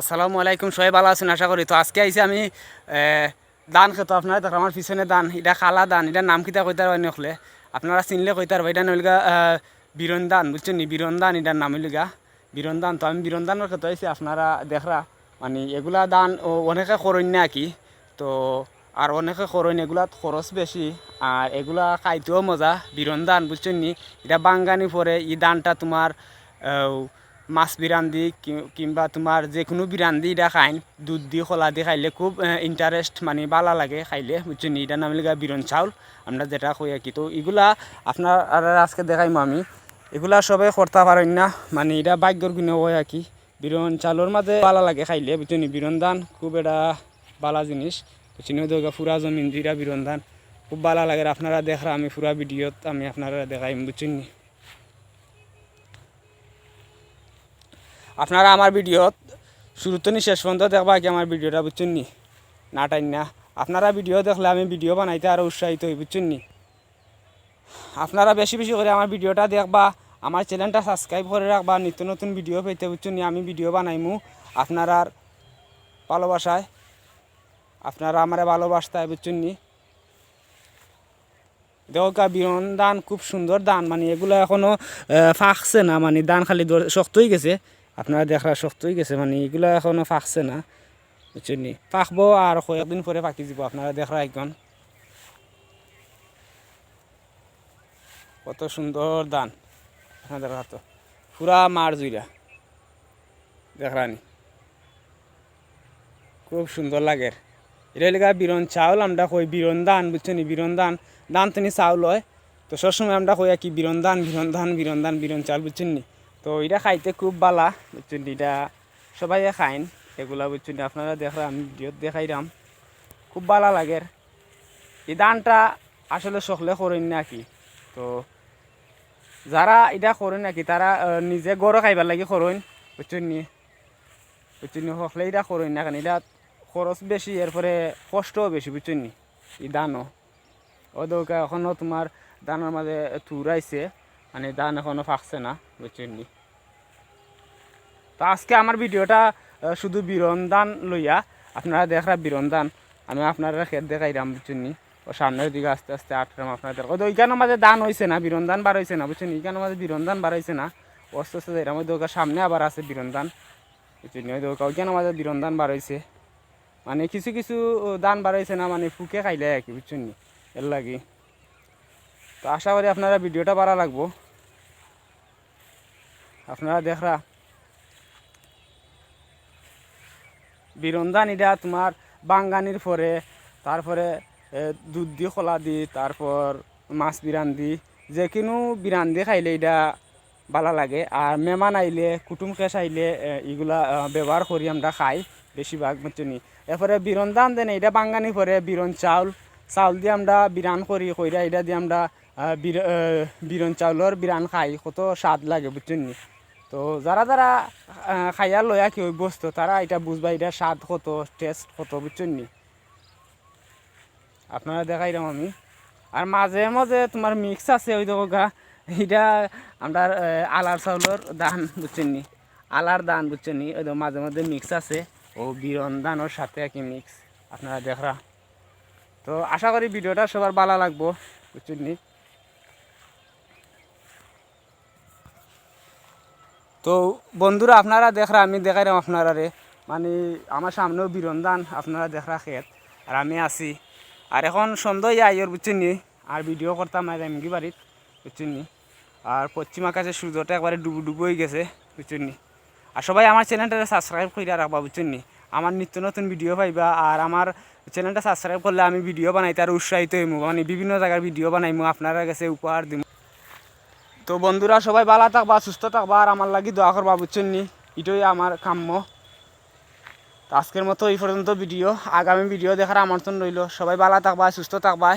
আসসালামু আলাইকুম, সবাই ভালো আছেন? আশা করি। তো আজকে আইসি আমি দান খেতো। আপনারা দেখো আমার পিছনে দান, এটা খালা দান এটা নাম কিতা কইতার হয় নখলে আপনারা চিনলে কইতার ভাই এটা নইলগা বীরন দান, বুঝছেন নি? বীরন দান, এটার নাম হইলগা বীরন দান। তো আমি বীরন দানের খেতো আইসি আপনারা দেখরা মানে এগুলা দান ও অনেকে করইন না কি? তো আর অনেকে করইন এগুলা খরচ বেশি, আর এগুলা খাইতেও মজা বীরন দান, বুঝছেন নি? এটা বাঙ্গানি পরে এই দানটা তোমার মাছ বিরান্দি কিংবা তোমার যে কোনো বিরান্দি এটা খাইন দুধ দিয়ে খোলা দিয়ে খাইলে খুব ইন্টারেস্ট মানে ভালো লাগে খাইলে বুঝছেন? এটা নাম লিগা বিরন চাউল, আমরা যেটা কই আর কি তো এগুলা আপনার আজকে দেখাইমো আমি। এগুলা সবাই করতে পারেন না মানে এটা ভাগ্যর গুণে হয় আর কি বিরন চাউলের মাঝে ভালো লাগে খাইলে বুঝছেন? বিরন ধান খুব এটা ভালো জিনিস বুঝছেন তো পুরা জমিন জিরা বিরন দান, খুব ভালো লাগে। আপনারা দেখরা আমি পুরা ভিডিওত আমি আপনারা দেখাইম বুঝছেন আপনারা আমার ভিডিওত শুরুতে নি শেষ পর্যন্ত দেখবা কি আমার ভিডিওটা বুঝছেন নি? না না। আপনারা ভিডিও দেখলে আমি ভিডিও বানাইতে আরও উৎসাহিত হই বুঝছেন নি? আপনারা বেশি বেশি করে আমার ভিডিওটা দেখবা আমার চ্যানেলটা সাবস্ক্রাইব করে রাখবা নিত্য নতুন ভিডিও পেতে বুঝছেন নি? আমি ভিডিও বানাইমু আপনারার ভালোবাসায়। আপনারা আমারে ভালোবাসতায় বুঝছেন নি? দেখো বিরন দান খুব সুন্দর দান মানে এগুলো এখনও আহ, ফাঁকছে না মানে দান খালি শক্ত হয়ে গেছে। আপনারা দেখা শক্তই গেছে মানে এগুলো এখনও ফাঁকছে না, বুঝছেন ফাঁকবো আর কয়েকদিন পরে পাকি যাব আপনারা দেখা একজন কত সুন্দর দান আপনাদের হাত। পুরা মার জুইরা দেখরানি খুব সুন্দর লাগে। এটা লেগা বিরন চাউল, আমরা কই বিরন দান, বুঝছেন? বিরন দান দান তিনি চাউল হয়। তো সবসময় আমরা কই কি বিরন দান বিরন দান বিরন দান, বিরন চাউল, বুঝছেন নি? তো এটা খাইতে খুব বালা, বুঝছেন? এটা সবাই খাইন, এগুলা, বুঝছেন? আপনারা দেখরা আমি ভিডিওত দেখাইলাম খুব বালা লাগে। এই দানটা আসলে সকলে করেন নাকি? তো যারা এটা করেন নাকি, তারা নিজে গড় খাইবার লাগে করেন, বুঝছেন নি? বুঝছেন? সকলে এটা করেন না কেন? এটা খরচ বেশি, এরপরে কষ্টও বেশি, বুঝছেন নি? এই দানও। ও দৌকা এখনও তোমার দানের মাঝে তুরাইছে মানে দান এখনও ফাঁকছে না, বুঝছেন নি? তো আজকে আমার ভিডিওটা শুধু বিরন দান লইয়া, আপনারা দেখরা বিরন দান আমি আপনারা খেত দেখাইলাম বুঝছেন ও সামনের দিকে আস্তে আস্তে আটলাম আপনারা দেখ ওই ওইখানের মাঝে দান হয়েছে না বিরন দান বার হয়েছে না বুঝছেন এইখানের মাঝে বিরন দান বার হয়েছে না। আস্তে আস্তে ওই দৌকা সামনে আবার আছে বিরন দান বুঝছেন? ওই দৌকা ওইখানের মাঝে বিরন দান বার হয়েছে মানে কিছু কিছু দান বার হয়েছে না মানে ফুকে খাইলে আর কি বুঝছেন এর লাগি। তো আশা করি আপনারা ভিডিওটা ভালো লাগবো। আপনারা দেখরা বিরন্দান এটা তোমার বাঙ্গানির পরে, তারপরে দুধ দিয়ে খোলা দি, তারপর মাছ বিরান দি, যে কোনো বিরান খাইলে এটা ভালো লাগে। আর মেহমান আইলে, কুটুম কেস আইলে এগুলা ব্যবহার করি আমরা খাই বেশিরভাগ বুঝছি এরপরে বিরন দান দেন এটা বাঙ্গানি পরে বিরন চাউল চাউল দিয়ে আমরা বিরান করি, কইরা এটা দিয়ে আমরা বিরন চাউলের বিরান খাই, কত স্বাদ লাগে বুঝছেন তো যারা যারা খাইয়া লয়া কি অভ্যস্ত? তারা এটা বুঝবা, এটা স্বাদ কত টেস্ট কত, বুঝছেন নি? আপনারা দেখাইলাম আমি। আর মাঝে মাঝে তোমার মিক্স আছে, ওই দেখো গা, এটা আমরা আলার চাউলের দান, বুঝছেন নি? আলার দান, বুঝছেন নি? ওই মাঝে মাঝে মিক্স আছে। ও বিরন দানোর সাথে কি মিক্স আপনারা দেখরা। তো আশা করি ভিডিওটা সবার ভালো লাগবো, বুঝছেন নি? তো বন্ধুরা, আপনারা দেখরা, আমি দেখাইলাম আপনারা রে মানে আমার সামনেও বিরন্দান, আপনারা দেখরা খেত, আর আমি আছি। আর এখন সন্ধ্যায় আইয়র বুঝছেন নি আর ভিডিও করতাম না এমকি বাড়িত বুঝছেন নি আর পশ্চিম আকাশে সূর্যটা একবারে ডুবু ডুবু হয়ে গেছে বুঝছেন নি আর সবাই আমার চ্যানেলটা সাবস্ক্রাইব করে রাখবা বুঝছেন নি আমার নিত্য নতুন ভিডিও পাইবা, আর আমার চ্যানেলটা সাবস্ক্রাইব করলে আমি ভিডিও বানাইতে আর উৎসাহিত হইমু। মানে বিভিন্ন জায়গার ভিডিও বানাইমু, আপনারা কাছে উপহার দিমু। তো বন্ধুরা সবাই ভালো থাকবা, সুস্থ থাকবা, আর আমার লাগি দোয়া করবা, বুঝছেন নি? এটাই আমার কাম্য। আজকের মতো এই পর্যন্ত ভিডিও। আগামী ভিডিও দেখার আমন্ত্রণ রইল। সবাই ভালো থাকবা, সুস্থ থাকবা।